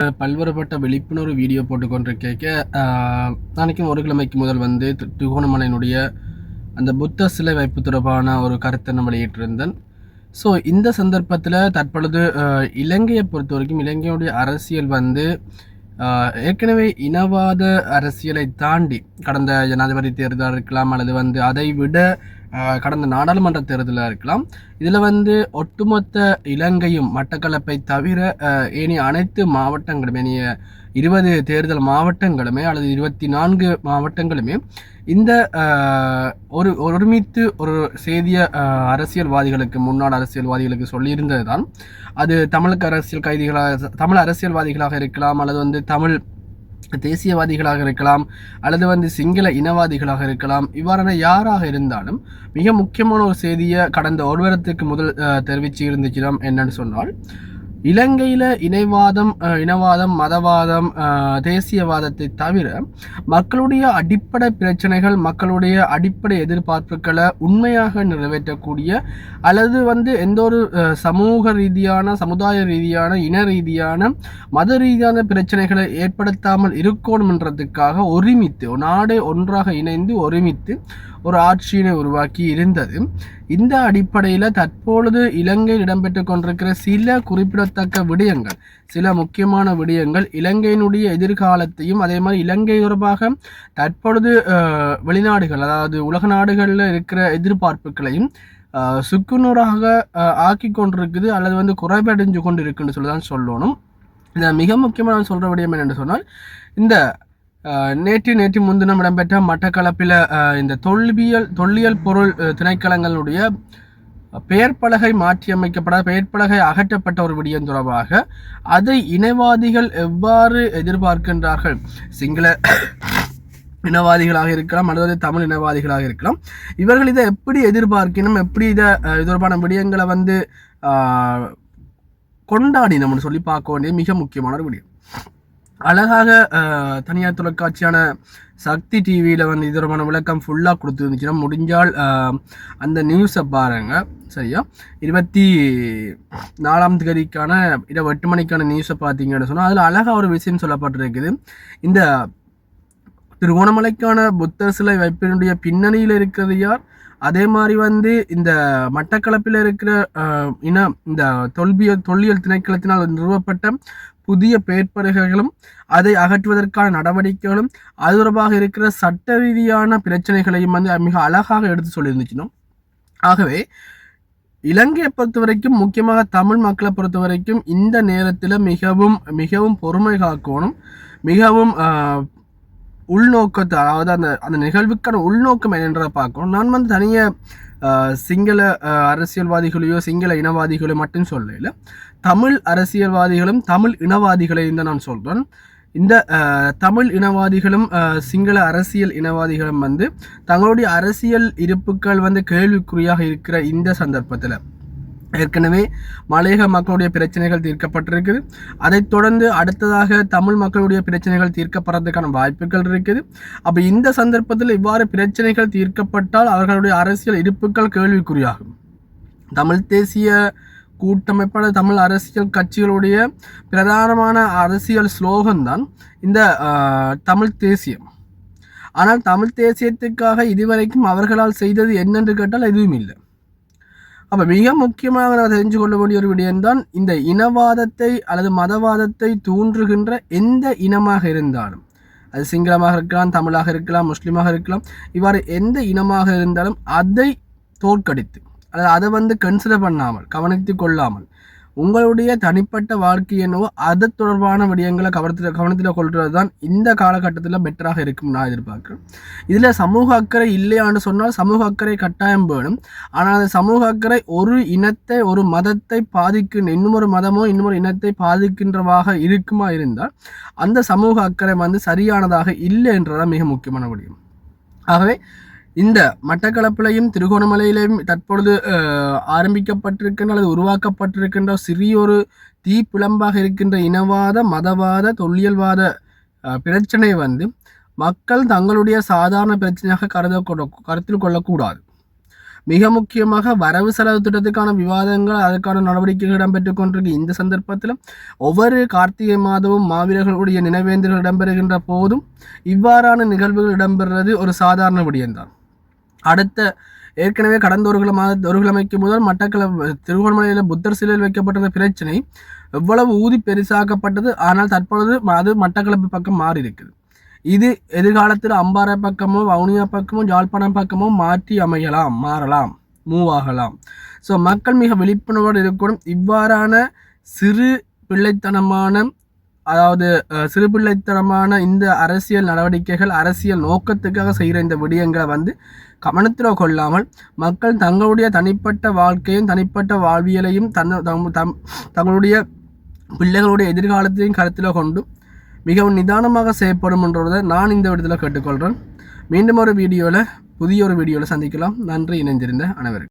பல்வேறுபட்ட விழிப்புணர்வு வீடியோ போட்டுக்கொண்டு கேட்க அன்றைக்கும் ஒரு கிழமைக்கு முதல் வந்து தி- திருகோணமலையினுடைய அந்த புத்த சிலை வைப்பு தொடர்பான ஒரு கருத்தை நான் வெளியிட்டிருந்தேன். ஸோ இந்த சந்தர்ப்பத்தில் தற்பொழுது இலங்கையை பொறுத்த வரைக்கும் இலங்கையுடைய அரசியல் வந்து ஏற்கனவே இனவாத அரசியலை தாண்டி கடந்த ஜனாதிபதி தேர்தலாக இருக்கலாம் அல்லது வந்து அதை விட கடந்த நாடாளுமன்ற தேர்தலாக இருக்கலாம். இதில் வந்து ஒட்டுமொத்த இலங்கையும் மட்டக்களப்பை தவிர ஏனைய அனைத்து மாவட்டங்களும் ஏனைய இருபது தேர்தல் மாவட்டங்களுமே அல்லது இருபத்தி நான்கு மாவட்டங்களுமே இந்த ஒரு ஒருமித்து ஒரு செய்திய அரசியல்வாதிகளுக்கு முன்னாள் அரசியல்வாதிகளுக்கு சொல்லியிருந்தது தான் அது தமிழுக்கு அரசியல் கைதிகளாக தமிழ் அரசியல்வாதிகளாக இருக்கலாம் அல்லது வந்து தமிழ் தேசியவாதிகளாக இருக்கலாம் அல்லது வந்து சிங்கள இனவாதிகளாக இருக்கலாம் இவ்வாறான யாராக இருந்தாலும் மிக முக்கியமான ஒரு செய்தியை கடந்த ஒரு வாரத்துக்கு முதல் தெரிவிச்சு இருந்துச்சிடம் என்னன்னு சொன்னால் இலங்கையில் இணைவாதம் இனவாதம் மதவாதம் தேசியவாதத்தை தவிர மக்களுடைய அடிப்படை பிரச்சனைகள் மக்களுடைய அடிப்படை எதிர்பார்ப்புகளை உண்மையாக நிறைவேற்றக்கூடிய அல்லது வந்து எந்த ஒரு சமூக ரீதியான சமுதாய ரீதியான இன ரீதியான மத ரீதியான பிரச்சனைகளை ஏற்படுத்தாமல் இருக்கணும்ன்றதுக்காக ஒருமித்து நாடே ஒன்றாக இணைந்து ஒருமித்து ஒரு ஆட்சியினை உருவாக்கி இருந்தது. இந்த அடிப்படையில் தற்பொழுது இலங்கையில் இடம்பெற்று கொண்டிருக்கிற சில குறிப்பிடத்தக்க விடயங்கள் சில முக்கியமான விடயங்கள் இலங்கையினுடைய எதிர்காலத்தையும் அதே மாதிரி இலங்கை தொடர்பாக தற்பொழுது வெளிநாடுகள் அதாவது உலக நாடுகளில் இருக்கிற எதிர்பார்ப்புகளையும் சுக்குநூறாக ஆக்கி கொண்டிருக்குது அல்லது வந்து குறைபடைஞ்சு கொண்டு இருக்குன்னு சொல்லி தான் சொல்லணும். இதில் மிக முக்கியமான சொல்கிற விடயம் என்னென்னு சொன்னால் இந்த நேற்று நேற்று முன்தினம் இடம்பெற்ற மட்டக்களப்பில் இந்த தொல்வியல் தொல்லியல் பொருள் திணைக்களங்களுடைய பெயர்ப்பலகை மாற்றியமைக்கப்பட பெயர் அகற்றப்பட்ட ஒரு விடயம் தொடர்பாக அதை இனவாதிகள் எவ்வாறு எதிர்பார்க்கின்றார்கள்? சிங்கள இனவாதிகளாக இருக்கலாம் அல்லது தமிழ் இனவாதிகளாக இருக்கலாம் இவர்கள் இதை எப்படி எதிர்பார்க்கணும் எப்படி இதை இது தொடர்பான விடயங்களை வந்து ஆஹ், கொண்டாடினோம்னு சொல்லி பார்க்க வேண்டிய மிக முக்கியமான ஒரு விடயம். அழகாக தனியார் தொலைக்காட்சியான சக்தி டிவியில் வந்து இது தொடர்பான விளக்கம் ஃபுல்லாக கொடுத்துருந்துச்சுன்னா முடிஞ்சால் அந்த நியூஸை பாருங்க. சரியா? இருபத்தி நாலாம் தேதிக்கான இரவு எட்டு மணிக்கான நியூஸை பார்த்தீங்கன்னு சொன்னால் அதில் அழகாக ஒரு விஷயம் சொல்லப்பட்டிருக்குது. இந்த திருகோணமலைக்கான புத்தர் சிலை வைப்பினுடைய பின்னணியில் இருக்கிறது யார்? அதே மாதிரி வந்து இந்த மட்டக்களப்பில் இருக்கிற இன இந்த தொல்பியல் தொல்லியல் திணைக்களத்தினால் நிறுவப்பட்ட புதிய பேர்ப்பறைகளும் அதை அகற்றுவதற்கான நடவடிக்கைகளும் அது தொடர்பாக இருக்கிற சட்ட ரீதியான பிரச்சனைகளையும் வந்து மிக அழகாக எடுத்து சொல்லியிருந்துச்சினோம் ஆகவே இலங்கையை பொறுத்த வரைக்கும் முக்கியமாக தமிழ் மக்களை பொறுத்த வரைக்கும் இந்த நேரத்தில் மிகவும் மிகவும் பொறுமை காக்கணும். மிகவும் உள்நோக்கத்தை அதாவது அந்த அந்த நிகழ்வுக்கான உள்நோக்கம் என்னென்றதை பார்க்கணும். நான் வந்து தனியாக சிங்கள அரசியல்வாதிகளையோ சிங்கள இனவாதிகளோ மட்டும் சொல்லல. தமிழ் அரசியல்வாதிகளும் தமிழ் இனவாதிகளையும் தான் நான் சொல்கிறேன் இந்த தமிழ் இனவாதிகளும் சிங்கள அரசியல் இனவாதிகளும் வந்து தங்களுடைய அரசியல் இருப்புக்கள் வந்து கேள்விக்குறியாக இருக்கிற இந்த சந்தர்ப்பத்தில். ஏற்கனவே மலையக மக்களுடைய பிரச்சனைகள் தீர்க்கப்பட்டிருக்குது. அதைத் தொடர்ந்து அடுத்ததாக தமிழ் மக்களுடைய பிரச்சனைகள் தீர்க்கப்படுறதுக்கான வாய்ப்புகள் இருக்குது. அப்போ இந்த சந்தர்ப்பத்தில் இவ்வாறு பிரச்சனைகள் தீர்க்கப்பட்டால் அவர்களுடைய அரசியல் இருப்புகள் கேள்விக்குறியாகும். தமிழ் தேசிய கூட்டமைப்பான தமிழ் அரசியல் கட்சிகளுடைய பிரதானமான அரசியல் ஸ்லோகன் தான் இந்த தமிழ் தேசியம். ஆனால் தமிழ் தேசியத்துக்காக இதுவரைக்கும் அவர்களால் செய்தது என்னென்று கேட்டால் எதுவும் இல்லை அப்போ மிக முக்கியமாக நான் தெரிஞ்சு கொள்ள வேண்டிய ஒரு விடயம்தான் இந்த இனவாதத்தை அல்லது மதவாதத்தை தூன்றுகின்ற எந்த இனமாக இருந்தாலும். அது சிங்களமாக இருக்கலாம் தமிழாக இருக்கலாம் முஸ்லீமாக இருக்கலாம் இவ்வாறு எந்த இனமாக இருந்தாலும் அதை தோற்கடித்து அல்லது அதை வந்து கன்சிடர் பண்ணாமல் கவனித்து கொள்ளாமல் உங்களுடைய தனிப்பட்ட வாழ்க்கை என்னவோ அது தொடர்பான விடயங்களை கவனத்தில் கவனத்தில் கொள்வது தான் இந்த காலகட்டத்தில் பெட்டராக இருக்கும் நான் எதிர்பார்க்குறேன். இதில் சமூக அக்கறை இல்லையான்னு சொன்னால் சமூக அக்கறை கட்டாயம் வேணும் ஆனால் அந்த சமூக அக்கறை ஒரு இனத்தை ஒரு மதத்தை பாதிக்கின்ற இன்னொரு மதமோ இன்னொரு இனத்தை பாதிக்கின்றவாக இருக்குமா இருந்தால் அந்த சமூக அக்கறை வந்து சரியானதாக இல்லை என்றதான் மிக முக்கியமான விடயம். ஆகவே இந்த மட்டக்களப்பிலையும் திருகோணமலையிலையும் தற்பொழுது ஆரம்பிக்கப்பட்டிருக்கின்ற அல்லது உருவாக்கப்பட்டிருக்கின்ற சிறியொரு தீப்பிழம்பாக இருக்கின்ற இனவாத மதவாத தொல்லியல்வாத பிரச்சனை வந்து மக்கள் தங்களுடைய சாதாரண பிரச்சனையாக கருத கருத்தில் கொள்ளக்கூடாது. மிக முக்கியமாக வரவு செலவு திட்டத்துக்கான விவாதங்கள் அதற்கான நடவடிக்கைகள் இடம்பெற்றுக் கொண்டிருக்கு. இந்த சந்தர்ப்பத்தில் ஒவ்வொரு கார்த்திகை மாதமும் மாவீரர்களுடைய நினைவேந்தர்கள் இடம்பெறுகின்ற போதும் இவ்வாறான நிகழ்வுகள் இடம்பெறுறது ஒரு சாதாரண விடயம்தான். அடுத்த ஏற்கனவே கடந்த ஒரு கிழமை ஒரு கிழமைக்கு முதல் மட்டக்களப்பு திருகோணமலையில் புத்தர் சிலையில் வைக்கப்பட்டிருந்த பிரச்சனை எவ்வளவு ஊதி பெருசாக்கப்பட்டது ஆனால் தற்பொழுது அது மட்டக்களப்பு பக்கம் மாறி இருக்குது இது எதிர்காலத்தில் அம்பாறை பக்கமோ வவுனியா பக்கமோ யாழ்ப்பாணம் பக்கமோ மாற்றி அமையலாம் மாறலாம் மூவ் ஆகலாம். ஸோ மக்கள் மிக விழிப்புணர்வோடு இருக்கணும். இவ்வாறான சிறு பிள்ளைத்தனமான அதாவது சிறுபிள்ளைத்தனமான சிறு பிள்ளைத்தனமான இந்த அரசியல் நடவடிக்கைகள் அரசியல் நோக்கத்துக்காக செய்கிற இந்த விடயங்களை வந்து கவனத்தில் கொள்ளாமல் மக்கள் தங்களுடைய தனிப்பட்ட வாழ்க்கையும் தனிப்பட்ட வாழ்வியலையும் தன் தம்- தம் தங்களுடைய பிள்ளைகளுடைய எதிர்காலத்தையும் கருத்தில் கொண்டு மிகவும் நிதானமாக செய்யப்படும் என்றதை நான் இந்த விடத்தில் கேட்டுக்கொள்கிறேன் மீண்டும் ஒரு வீடியோவில் புதிய ஒரு வீடியோவில் சந்திக்கலாம். நன்றி. இணைந்திருந்த அனைவருக்கும்.